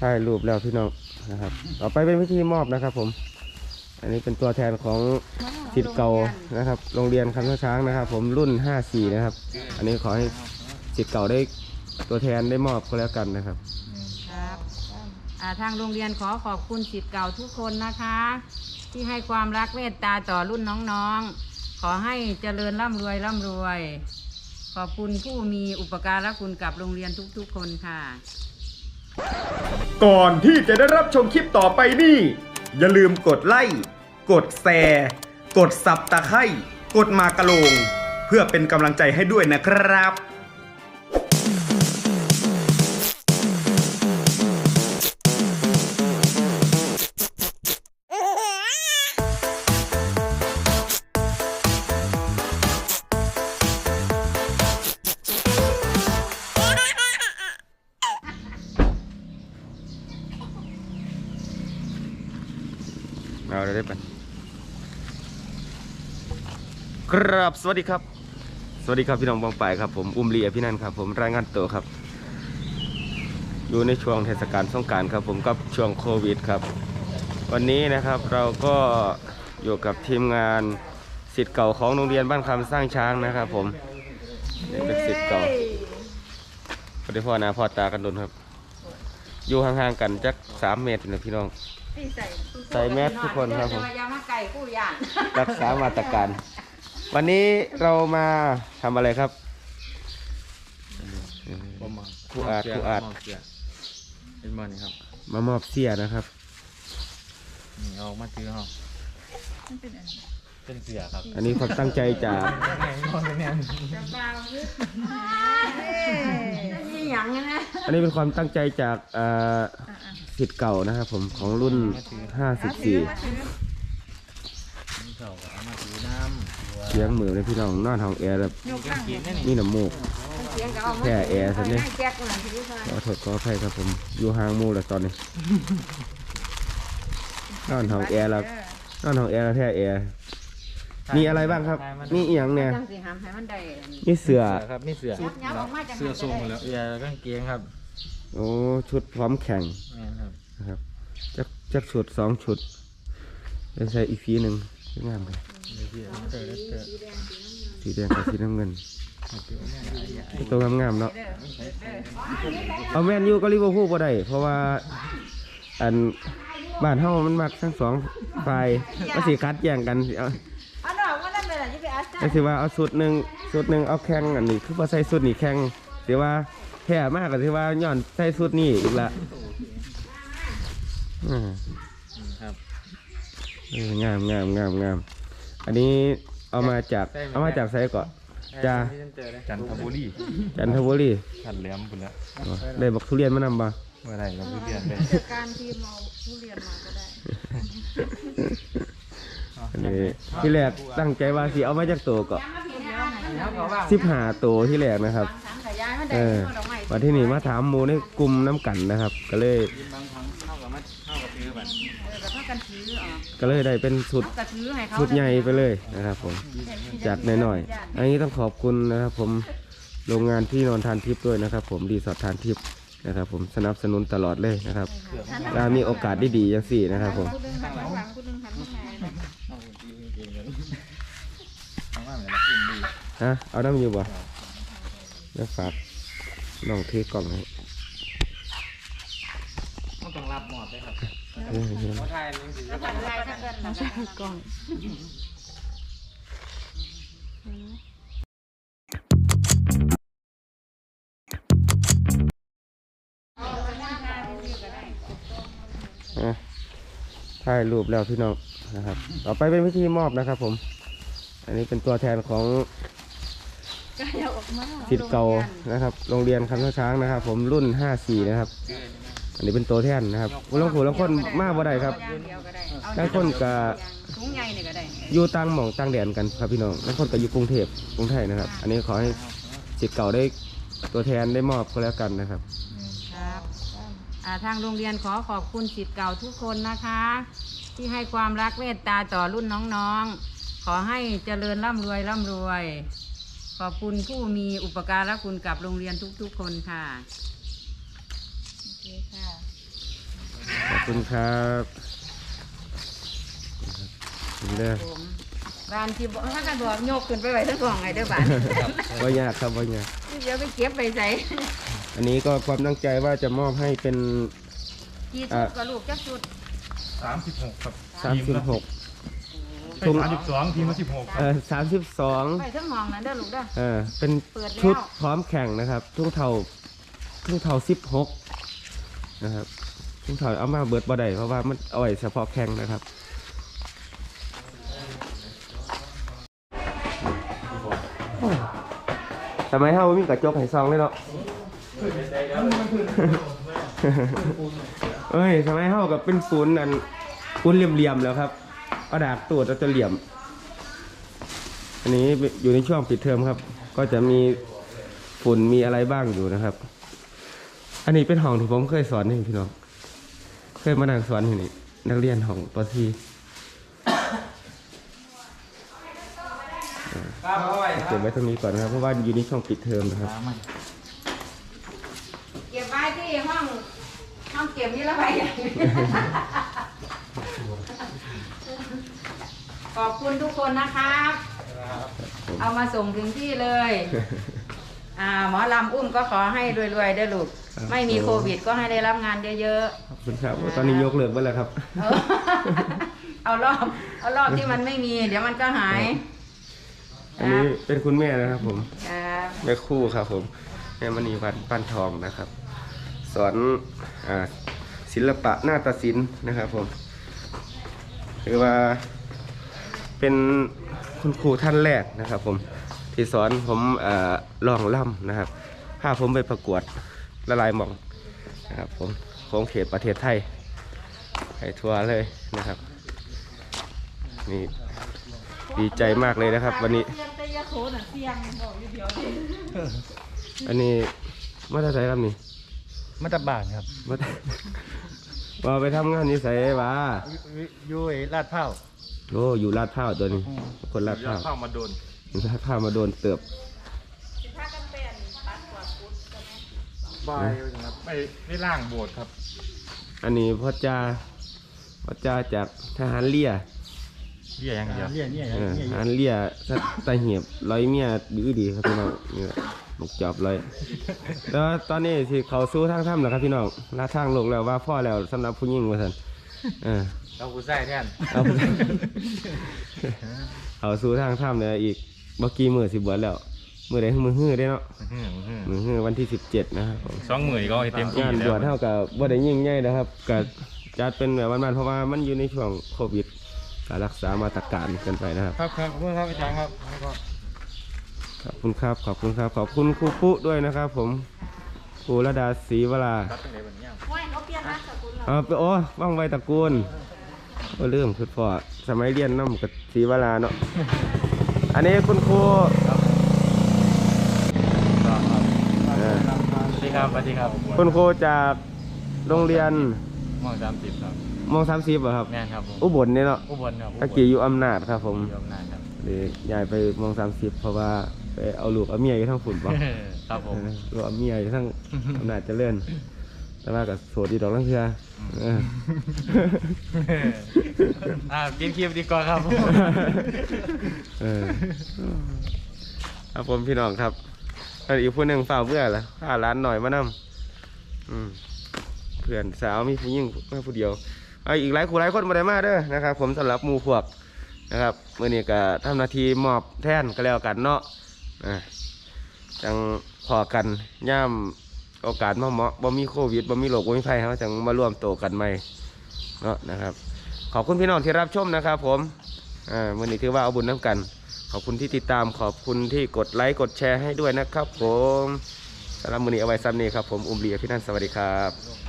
ถ่ายรูปแล้วพี่น้องนะครับต่อไปเป็นพิธีมอบนะครับ ผม อันนี้เป็นตัวแทนของสิทธิ์เก่านะครับ โรงเรียนคำช้างช้างนะครับ ผมรุ่น 54 นะครับ อันนี้ขอให้สิทธิ์เก่าได้ตัวแทนได้มอบก็แล้วกันนะครับครับอ่าทางโรงเรียนขอขอบคุณสิทธิ์เก่าทุกคนนะคะ ที่ให้ความรักเมตตาต่อรุ่นน้องๆ ขอให้เจริญร่ำรวยร่ำรวย ขอบคุณผู้มีอุปการะคุณกับโรงเรียนทุกๆคนค่ะ ก่อนที่จะได้รับชมคลิปต่อไปนี่ อย่าลืมกดไลค์กดแชร์กดสับตะไคร่กดมากระโลง เพื่อเป็นกำลังใจให้ด้วยนะครับ เอาได้ปะครับสวัสดีครับ สวัสดีครับพี่น้องบองป่ายครับผมอุ้มเลียพี่นันครับ ผมรายงานตัวครับ อยู่ในช่วงเทศกาลสงกรารครับ ผมกับช่วงโควิดครับ วันนี้นะครับเราก็อยู่กับทีมงานสิทธิ์เก่าของโรงเรียนบ้านคำสร้างช้างนะครับ ผมนี่เป็นสิทธิ์เก่าพอดีพ่อนาพ่อตากันดนครับ อยู่ห่างๆกันจักสามเมตรนะพี่น้อง ใส่แมสทุกคนครับผมจะมายามาไก่กู้ย่างรักษามาตรการ วันนี้เรามาทำอะไรครับ ประมาณครูอาร์ตครูอาร์ตมบเสียเป็นมันครับมามอบเสียนะครับ นี่เอามาซื้อเขาเป็นเสียครับอันนี้ความตั้งใจจาก แหนนอนเป็นแหนนจะเบาลึกนี่ หยังนะ อันนี้เป็นความตั้งใจจากเอ่อสิทธิ์เก่านะครับผมของรุ่น 54นี่เขาก็เอามาซื้อน้ำเสียงมือเลยพี่น้องนอนห้องแอร์แบบกางเกงนี่นี่น้ำมูก เสียงก็เอามาแค่แอร์สันนี่ให้แจ็คหน่อยพี่ชายขอโทษขออภัยครับผมอยู่ห่างหมูแล้วตอนนี้ นอนห้องแอร์แล้วนอนห้องแอร์แล้วแท้แอร์ มีอะไรบ้างครับนี่อหย่างเนี่ยจังสิหามให้มันได้นี่เสือ เสือครับนี่เสือยับยับออกมาจังเสื้อทรงหมดแล้วเสือกางเกงครับโอ้ชุดพร้อมแข่งแม่นครับนะครับจักจักชุดสองชุดเป็นใส่อีกฟีหนึ่งสวยงามเลยนี่เสือเสือเสือสีแดงกับสีน้ำเงินตัวงามๆเนาะเอาแมนยูก็ลิเวอร์พูลบ่ได้เพราะว่าอันบ้านเฮามันมักทั้งสองฝ่ายก็สิคัดแย่งกันสิเอา เอาดอกมาได้ เลยล่ะจะไปอาซ่าก็สิว่าเอาสุดหนึ่งสุดหนึ่งเอาแข่งอันนี้คือว่าใส่สุดนี่แข่งสิว่าแพ้มากก็สิว่าย้อนใส่สุดนี่อีกละอืมครับเอองามงามงามงามอันนี้เอามาจากเอามาจากไซก่อนจ้าจันทบุรีจันทบุรีขันแหลมคุณแล้วอ๋อได้บักทุเรียนมานำบ่เมื่อไหรเราเรียนเลยการทีมเอาทุเรียนมาก็ได้ อันนี้ ที่แรกตั้งใจว่าสิเอามาจากตัวก็แล้วก็ว่าสิบหาตัวที่แรกนะครับถังขยายมันเอได้อดอกไม้วันที่นี่มาถามหมูในกลุ่มน้ำกันนะครับ ก็เลยบางครั้งเข้ากับมาเข้ากับซื้อแบบเออกับพากันถืออ๋อก็เลยได้เป็นสุดเอากระถือให้เขาชุดใหญ่ไปเลยนะครับ ผมจากหน่อยๆอันนี้ต้องขอบคุณนะครับ ผมโรงงานที่นอนทานทิพย์ด้วยนะครับ ผมดีสอดทานทิพย์นะครับ ผมสนับสนุนตลอดเลยนะครับถ้ามีโอกาสได้ดีอย่างสี่นะครับ ผม เอาว่าเหมือนกินดีฮะเอาน้ำอยู่บ่เดี๋ยวฝากน้องเทกล่องให้ต้องต้องรับหมอดด้วยครับเออเออเพราะไทยนี่สิแล้วก็ได้ทั้งเดินทั้งใช้กล้องอะถ่ายรูปแล้วพี่น้องนะครับ ต่อไปเป็นพิธีมอบนะครับผม อันนี้เป็นตัวแทนของสิทธิ์เก่านะครับ โรงเรียนคำช้างช้างนะครับ ผมรุ่น 54 นะครับ อันนี้เป็นตัวแทนนะครับลงผูลงคนมากบ่ได้ครับย่างเดียวก็ได้เอาบางคนก็ถุงใหญ่นี่ก็ได้อยู่ต่างหม่องต่างแดนกันครับพี่น้องบางคนก็อยู่กรุงเทพกรุงไทยนะครับ อันนี้ขอให้สิทธิ์เก่าได้ตัวแทนได้มอบก็แล้วกันนะครับครับอ่าทางโรงเรียนขอขอบคุณสิทธิ์เก่าทุกคนนะคะ ที่ให้ความรักเมตตาต่อรุ่นน้องๆ ขอให้เจริญร่ำรวยร่ำรวย ขอบคุณผู้มีอุปการะคุณกับโรงเรียนทุกๆคนค่ะ โอเคค่ะคุณครับนี่เด้อผมร้านที่บอกถ้ากันบอกโยกขึ้นไปไว้ทั้งกล่องไงเด้อบ้านว่ายากครับว่ายาก เดี๋ยวไปเก็บไปใส่อันนี้ก็ความตั้งใจว่าจะมอบให้เป็น กี่ชุดก็ลูกจักชุด สามสิบหกครับ 36 ทุ่มสามสิบสองทีมละสิบหกเอ่อ32ไปทั้งห้องนั่นเด้อลูกเด้อ เออเป็นเปิดแล้ว ชุดพร้อมแข่งนะครับทุ่งเทาทุ่งเทา16นะครับทุ่งเทาเอามาเบิดบ่ได้เพราะว่ามันเอาไว้เฉพาะแข่งนะครับ ทำไมเฮามีกระจกให้ซองเลยเนาะ เอ้ยทำไมเฮากับเป็นปูนอันปูนเหลี่ยมๆแล้วครับ เอาดากตัวจะเหลี่ยม อันนี้อยู่ในช่วงปิดเทอมครับ ก็จะมีฝุ่นมีอะไรบ้างอยู่นะครับ อันนี้เป็นห้องที่ผมเคยสอนให้พี่น้อง เคยมานั่งสอนที่นี่นักเรียนของปทีเก็บไว้ตรงนี้ก่อนนะครับ เพราะว่าอยู่ในช่วงปิดเทอมนะครับ เก็บไว้ที่ห้องห้องเก็บนี่ละไป ขอบคุณทุกคนนะครับ เอามาส่งถึงที่เลย อ่า หมอลำอุ้มก็ขอให้รวยๆได้อลูก ครับ ไม่มีโควิดก็ให้ได้รับงานเยอะขอบคุณครับตอนนี้ยกเลิกไปแล้วครับๆเออเอารอบเอารอบที่มันไม่มี เดี๋ยวมันก็หายอันนี้เป็นคุณแม่นะครับผม ครับแม่ครู่ครับผมแม่มณีวันปั้นทองนะครับ สอนอาศิลปะหน้าตศิลป์นะครับผมคือว่า เป็นคุณครูท่านแรกนะครับผมที่สอนผมอาลองล่ำนะครับพาผมไปประกวดละลายหมองนะครับผมของเขตประเทศไทยไปทัวร์เลยนะครับนี่ดีใจมากเลยนะครับ วันนี้อันนี้มาจากไหนครับนี่มาตรบานครับมาจากว่าไปทำงานนี่ใส่วะอยู่ไอ้ลาดเผา โอ้อยู่ลาดพร้าวตัวนี้ คนลาดพร้าวเข้ามาโดนลาดพร้าวมาโดนเติบบายครับไปในล่างโบสถ์ครับ อันนี้พ่อจ้าพ่อจ้าจากทหารเลียเรียอย่างเดียวเรียเนี่ยเออทหารเลียสัตตะเหียบร้อยเมียดีดีครับพี่น้องนี่แหละบุกจอบเลยแล้วาตอนนี้ที่เขาสู้ทางถ้ำแล้วครับพี่น้องลาดทางลงแล้วว่าพ่อแล้วสำหรับผู้หญิงว่าสัน เออเรากูใส่แทนเอาไปเอาสู้ทางถ้ำเนี่ยอีกบักกี้มือสิบวันแล้ว มือใดมือฮื้อได้เนาะมือฮื้อวันที่สิบเจ็ดนะครับผมสองหมื่นก็ให้เต็มที่งานแล้บววชเท่ากับบ่ได้ยิ่งใหญ่นะครับก็จัดเป็นแบบวันๆเพราะว่ามันอยู่ในช่วงโควิดการรักษามาตรการกันไปนะครับ ครับครับขอบคุณครับอาจารย์ครับแล้วก็ขอบคุณครับขอบคุณครับขอบคุณครูปุ๊ด้วยนะครับผม ครูระดาศรีวราตัดตั้งแต่วันนี้เอาไปโอ้ว่างไวตระกูลก็เรื่องคือพอสมัยเรียนน้ำกับศรีวราเนาะ อันนี้คุณครูเออสวัสดีครับสวัสดีครับคุณครูจากโรงเรียนมองสามสิบครับมองสามสิบเหรอครับ แม่นครับผมอุบลเนี่ยเนาะอุบลครับตะกี้อยู่อำนาจครับผม ยอมนานครับ เลยย้ายไปมองสามสิบเพราะว่า ไปเอาลูกเอาเมียอยู่ทั้งฝุ่นป่ะครับผม ลูกเอาเมียอยู่ทั้งอำนาจเจริญแต่ว่ากับโสดอีดอกลังเทือเออ อ่ากินคลิปดีกว่าครับเออครับผมพี่น้องครับอันอีกผู้หนึ่งฝ่าเบื่อละฝ่าร้านหน่อยมานำอืมเพื่อนสาวมีผู้หญิงมาผู้เดียวเอาอีกหลายคู่หลายคนมาได้มาเด้อนะครับ ผมสำหรับหมู่พวกนะครับเมื่อนี้ก็ทำหนาทีมอบแท่นก็แล้วกันเนาะ อะจังพอกันย่ามโอกาสมาเหมาะบ่มีโควิดบ่มีโรคบ่มีภัยเขาจังมาร่วมโตกันใหม่เนาะนะครับ ขอบคุณพี่น้องที่รับชมนะครับ ผมอ่ามื่อนี้ถือว่าเอาบุญน้ำกัน ขอบคุณที่ติดตามขอบคุณที่กดไลค์กดแชร์ให้ด้วยนะครับ ผมสำหรับมือนี้เอาไว้ซ้ำนี้ครับผมอุ้มเลียพี่นันสวัสดีครับ